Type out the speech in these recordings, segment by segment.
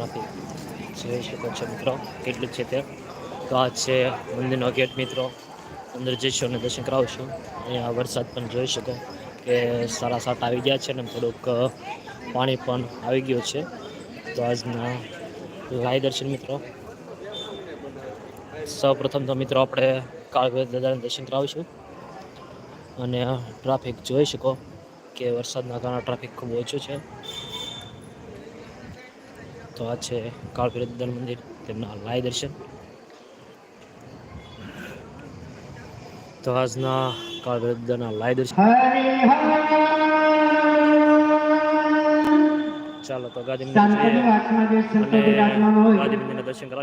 Traffic જોઈ શકો છો મિત્રો, કેટલું છે તે તો આ છે મંદિરનો ગેટ મિત્રો. અંદર જઈશું અને દર્શન કરાવશું. અહીંયા વરસાદ પણ જોઈ શકો કે સારા સાત આવી ગયા છે ને થોડુંક પાણી પણ આવી ગયું છે. તો આજના લાઈ દર્શન મિત્રો. સૌપ્રથમ તો મિત્રો આપણે કાળભૈર દાદાને દર્શન કરાવીશું. અને ટ્રાફિક જોઈ શકો કે વરસાદના કારણે ટ્રાફિક ખૂબ ઓછું છે. તો આ છે કાળભૈર દાદાનું મંદિર તેમના લાય દર્શન. તો આજના કાળભૈર દાદાના લાઈ દર્શન ચાલો તો ગાદી મંદિરના દર્શન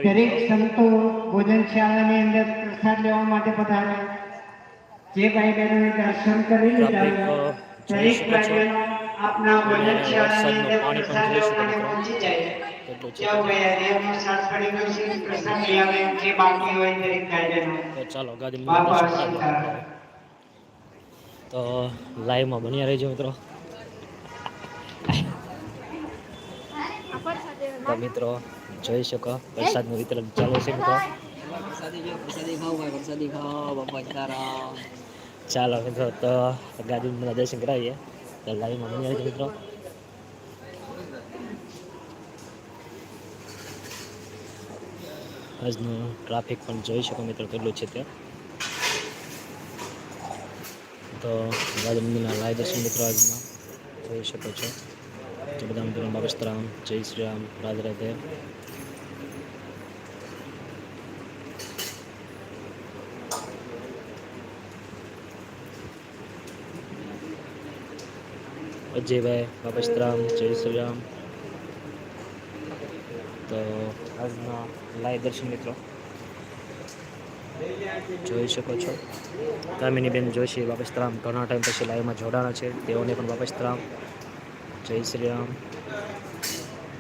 દરેક સંતો ભોજનશાળાની અંદર પ્રસાદ લેવા માટે પધારે જે ભાઈ બહેનોને દર્શન કરી લીધા. દરેક ભાઈ આપના પણ પ્રસાદ જોઈ લેવા શકો માટે છો. પહોંચી જાય ચાલો કરાવીએ તો લાઈવમાં બન્યા રહેજો મિત્રો. તો મિત્રો જોઈ શકો વરસાદનું વિતરણ ચાલુ છે મિત્રો. ચાલો મિત્રો તો ગાદી દર્શન કરાવીએ. લાઈવમાં બન્યા રહેજો મિત્રો. આજનું ટ્રાફિક પણ જોઈ શકો મિત્રો કેટલું છે તે તો ગાંધી મંદિરના દર્શન મિત્રો આજમાં જોઈ શકો છો. બધા મિત્રો બાબસ્તરામ જય શ્રી રામ, રાધે રાધે. અજયભાઈ બાબસ્તરામ જય શ્રી રામ તો આજના લાઈવ દર્શન મિત્રો જોઈ શકો છો. કામિનીબેન જોશી બાપસ્તરામ ઘણા ટાઈમ પછી લાઈવમાં જોડાણા છે. તેઓને પણ બાપસ્તરામ જય શ્રી રામ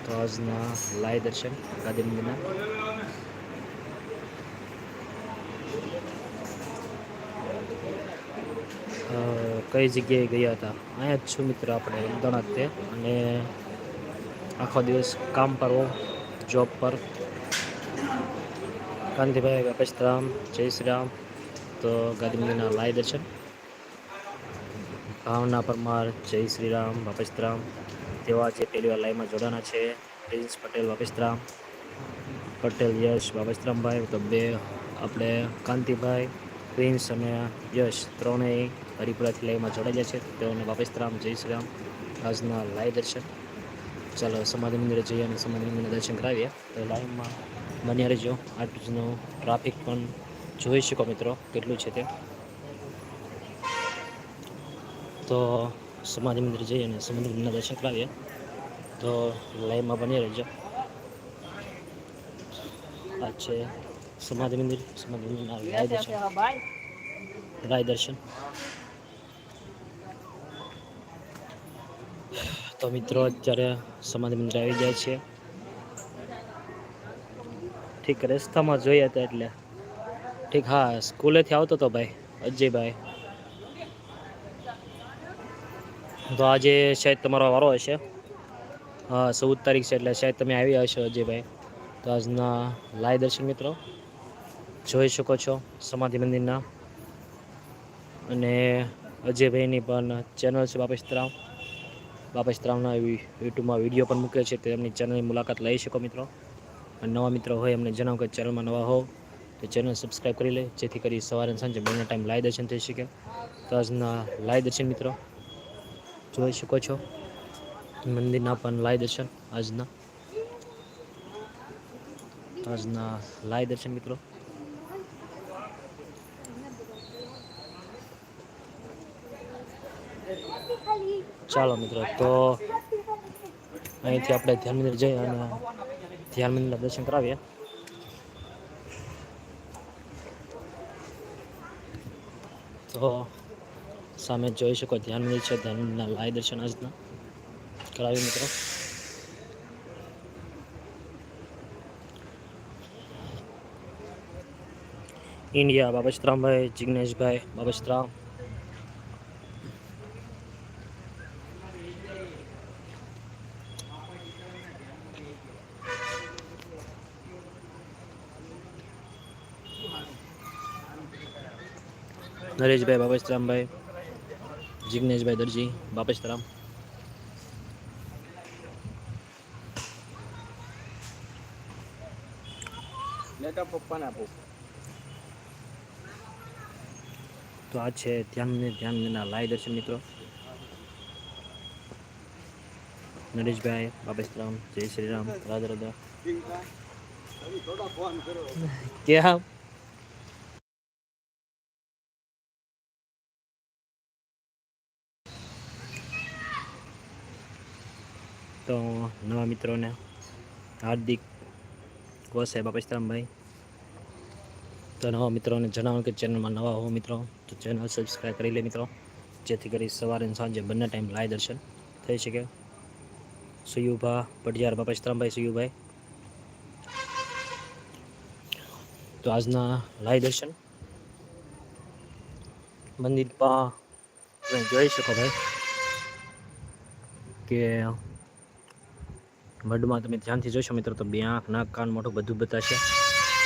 તો આજના લાઈવ દર્શન ગાંધી કઈ જગ્યાએ ગયા હતા? અહીંયા જ છું મિત્ર આપણે, અમદાવાદ. તે અને આખો દિવસ કામ પર જોબ પર. કાંતિભાઈ બાપસ્તરામ જય શ્રી રામ. તો ગાંધી લાય દર્શન. ભાવના પરમાર, જય શ્રી રામ બાપસ્તરામ તેવા જે પહેલી વાર લાઈવમાં જોડાના છે, પ્રિન્સ પટેલ વાપસરામ પટેલ યશ વાપસરામભાઈ તો બે, આપણે કાંતિભાઈ પ્રિન્સ અને યશ ત્રણેય હરિપુરાથી લાઈવમાં જોડાયેલા છે. તેઓને બાપસ્તરામ જય શ્રી રામ. આજના લાઈવ દર્શન. ચાલો, સમાધિ મંદિરે જઈએ અને સમાધિ મંદિરના દર્શન કરાવીએ. તો લાઈવમાં બન્યા રહેજો. આજનું ટ્રાફિક પણ જોઈ શકો મિત્રો કેટલું છે તે. તો સમાધિ મંદિર જઈએ અને સમાધિ મંદિરના દર્શન કરાવીએ. તો લાઈવમાં બની રહેજો. આ છે સમાધિ મંદિર સમાધિ મંદિરના લાઈવ દર્શન લાઈવ દર્શન તો મિત્રો અત્યારે સમાધિ મંદિર આવી જાય છે ઠીક રસ્તામાં જોઈએ હતા એટલે. ઠીક હા સ્કૂલેથી આવતો હતો ભાઈ અજયભાઈ તો આજે શાયદ તમારો વારો હશે. હા ચૌદ તારીખ છે એટલે શાયદ તમે આવ્યા હશો અજયભાઈ તો આજના લાય દર્શન મિત્રો. જોઈ શકો છો સમાધિ મંદિરના. અને અજયભાઈની પણ ચેનલ છે બાપેશરામ બાપેશરામના યુટ્યુબમાં વીડિયો પણ મૂકે છે તેમની ચેનલની મુલાકાત લઈ શકો મિત્રો. અને નવા મિત્રો હોય એમને જણાવો કે ચેનલમાં નવા હોવ તો ચેનલ સબસ્ક્રાઈબ કરી લે, જેથી કરી સવારે સાંજે બંને ટાઈમ લાઈવ દર્શન થઈ શકે. તો આજના લાઈવ દર્શન મિત્રો, જોઈ શકો છો. મંદિરના પણ લાઈવ દર્શન આજના. આજના લાઈવ દર્શન મિત્રો. ચાલો મિત્રો, તો અહીંથી આપણે ધ્યાન મંદિર જઈએ અને ધ્યાન મંદિરના દર્શન કરાવીએ. તો સામે જોઈ શકો ધ્યાન મંદિર છે, ધ્યાન મંદિરના લાય દર્શન આજના કરાવી મિત્રો. ઇન્ડિયા બાબશ્રામભાઈ જિગ્નેશભાઈ બાબચરામ નરેશભાઈ બાપેશરામભાઈ જિગ્નેશભાઈ દરજી બાપેશરામ લેટા તો આ છે ધ્યાન ધ્યાન વિના લાય દર્શન મિત્રો. નરેશભાઈ બાપેશરામ જય શ્રી રામ રાધા રાધા. ક્યાં તો નવા મિત્રોને હાર્દિક ગોસાઈ બાપેશરામભાઈ તો નવા મિત્રોને જણાવો કે ચેનલમાં નવા હો મિત્રો, તો ચેનલ સબસ્ક્રાઈબ કરી લે મિત્રો. જેથી કરી સવારે અને સાંજે બંને ટાઈમ લાય દર્શન થઈ શકે. સુયુભા પટિયાર બાપેશરામભાઈ સુયુભાઈ તો આજના લાય દર્શન. મંદિર પા તમે જોઈ શકો ભાઈ કે મઢમાં તમે ધ્યાનથી જોશો મિત્રો તો બે આંખ, નાક, કાન, મોઢું બધું બતાશે.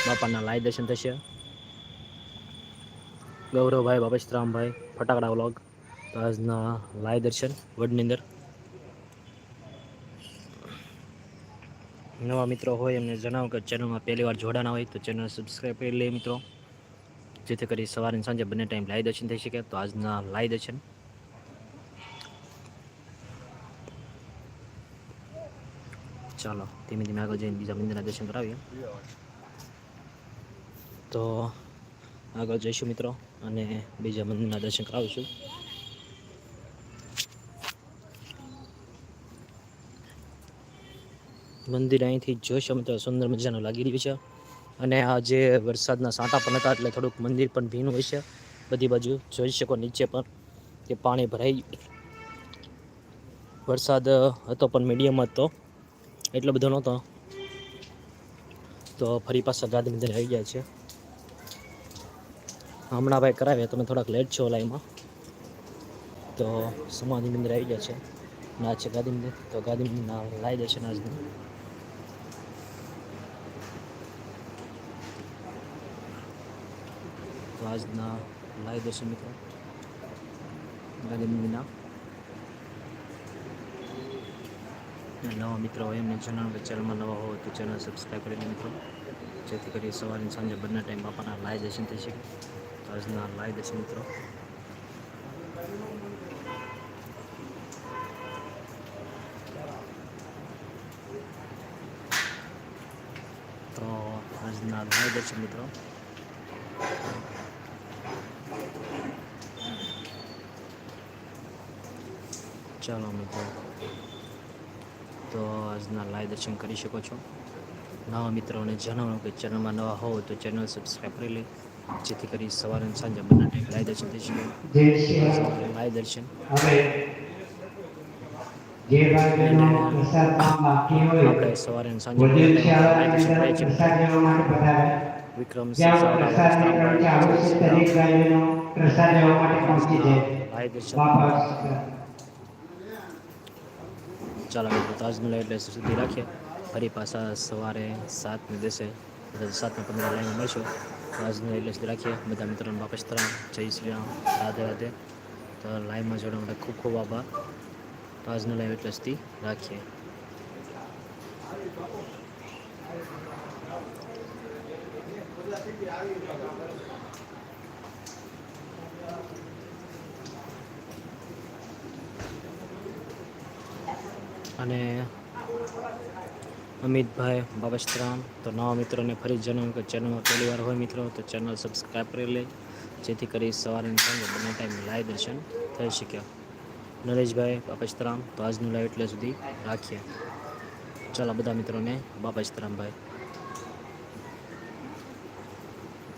બાપાના લાય દર્શન થશે. ગૌરવભાઈ બાપશ્રામભાઈ ફટાકડા વ્લોગ. તો આજના લાય દર્શન વડની અંદર. નવા મિત્રો હોય એમને જણાવો કે ચેનલમાં પહેલી વાર જોડાના હોય તો ચેનલ સબસ્ક્રાઈબ કરી લે મિત્રો. જેથી કરી સવારે સાંજે બંને ટાઈમ લાય દર્શન થઈ શકે. તો આજના લાય દર્શન ચાલો, ધીમે ધીમે આગળ જઈને બીજા મંદિરના દર્શન કરાવીએ. તો આગળ જઈશું મિત્રો અને બીજા મંદિરના દર્શન કરાવીશું. મંદિર અહીંથી જોશો મિત્રો, સુંદર મજાનું લાગી રહ્યું છે. અને આ જે વરસાદના સાંટા પણ હતા એટલે થોડુંક મંદિર પણ ભીનું હોય છે બધી બાજુ જોઈ શકો નીચે પણ કે પાણી ભરાઈ વરસાદ હતો પણ મીડિયમ હતો એટલો બધો નહોતો. તો ફરી પાછા ગાંધી મંદિર આવી ગયા છે. હમણાં ભાઈ કરાવ્યા, તમે થોડાક લેટ છો લાઈમાં તો સમાધિ મંદિર આવી ગયા છે. ના છે ગાંધી મંદિર તો ગાંધી મંદિરના લાવી દે છે તો આજના લાઈ દર્શન મિત્રો. ગાંધી મંદિરના અને નવા મિત્રો હોય એમને જણાવો ચેનલમાં નવા હોય તો ચેનલ સબસ્ક્રાઈબ કરીને મિત્રો. જેથી કરી સવારે સાંજે બંને ટાઈમ બાપાના લાય દર્શન થઈ શકે. તો આજના લાય દર્શન મિત્રો. તો આજના લાય દર્શન મિત્રો. ચાલો મિત્રો. તો આજના લાઈવ દર્શન કરી શકો છો. નવા મિત્રોને જણાવો કે ચેનલમાં નવા હોવ તો ચેનલ સબસ્ક્રાઈબ કરી લે. જેથી કરી સવારે સાંજે બંને ટાઈમ લાઈવ દર્શન થઈ શકે. લાઈવ દર્શન. આપણે સવારે સાંજે વિક્રમ પ્રસાદ લેવા માટે પહોંચી જાય. ચાલો મિત્રો તો આજનું લાઈવ એટલે સુધી રાખીએ. ફરી પાછા સવારે સાતને દેશે સાતને પંદર લાઈનમાં મળશું. તો આજનું એટલે સુધી રાખીએ. બધા મિત્રોને વાપસ તરામ. જય શ્રી રામ. રાધે રાધે. તો લાઈવમાં જોડવા માટે ખૂબ ખૂબ આભાર. તો આજનું લાઈવ એટલે સુધી રાખીએ. અને અમિતભાઈ બાબસ્તરામ. તો નવા મિત્રોને ફરી જણાવું કે ચેનલમાં પહેલી વાર હોય મિત્રો, તો ચેનલ સબસ્ક્રાઈબ કરી લે જેથી કરી સવારે સાંજે બંને ટાઈમ લાઈવ દર્શન થઈ શક્યા નરેશભાઈ બાપસ્તરામ તો આજનું લાઈવ એટલે સુધી રાખીએ. ચાલો, બધા મિત્રોને બાપસ્તરામભાઈ